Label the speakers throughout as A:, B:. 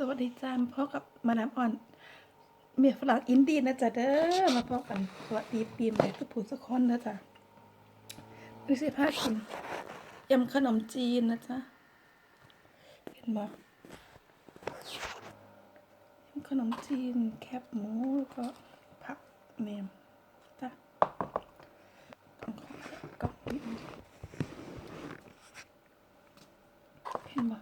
A: สวัสดีจ้ามาพบกับมาดามอ่อน เมียฝรั่งอินดีนะจ๊ะเด้อมาพบกันสวัสดีปีใหม่ทุกผู้ทุกคนนะจ๊ะนี่สิพากินยำขนมจีนนะจ๊ะเห็นบ่ยำขนมจีนแคบหมูแล้วก็ผักเนมจ้ะต้องขอกับนิดนึงเห็นบ่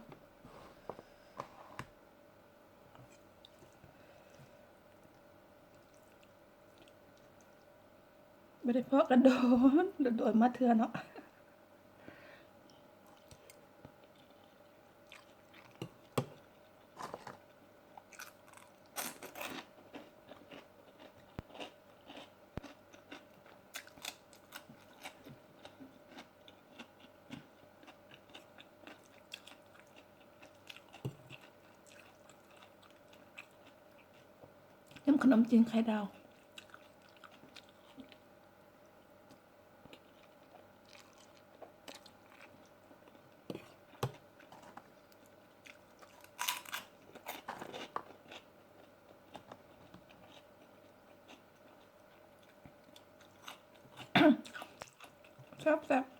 A: ไม่ได้เพาะกันโดนโดนมาเถื่อเนาะยำขนมจีนไข่ดาว ชอ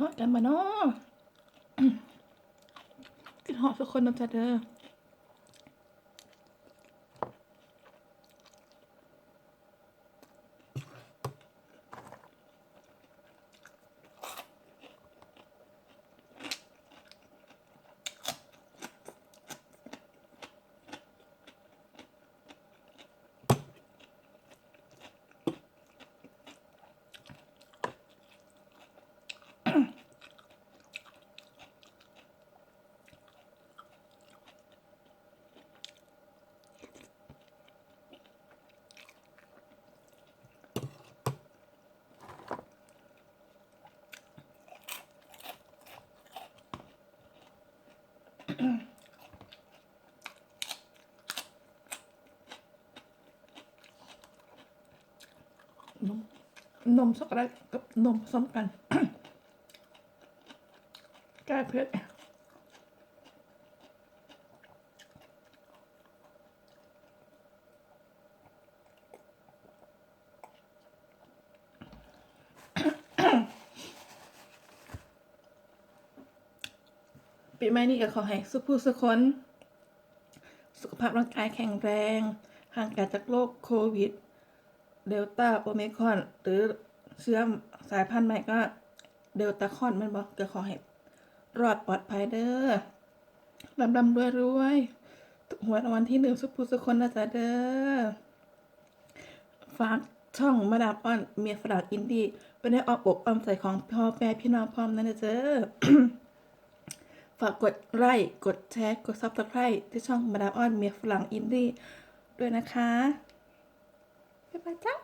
A: ฮอดกันมาเนาะกินหอดทุกคนนะจ๊ะเด้อ นมนมช็อกโกแลตกับนมผสมกัน แก้เผ็ดปีใหม่นี้ก็ขอให้สุขผู้สุขคน สุขภาพร่างกายแข็งแรง ห่างไกลจากโรคโควิด เดลต้าโอเมคอน หรือเชื้อสายพันธุ์ใหม่ก็เดลต้าคอนมันบอกก็ขอให้รอดปลอดภัยเด้อลำลำรวยรวยถูกหวรางวัลที่หนึ่งสุภูสุคนนะจ๊ะเด้อฝากช่องมาดามอ้อนเมียฝรั่งอินดี้ไปได้ออมอกออมใส่ของพ่อแม่พี่น้องพร้อมนั่นนะเจ้อฝากกดไลค์กดแชร์ กดซับสไครต์ที่ช่องมาดามอ้อนเมียฝรั่งอินดี้ด้วยนะคะ บ๊ายบายจ้า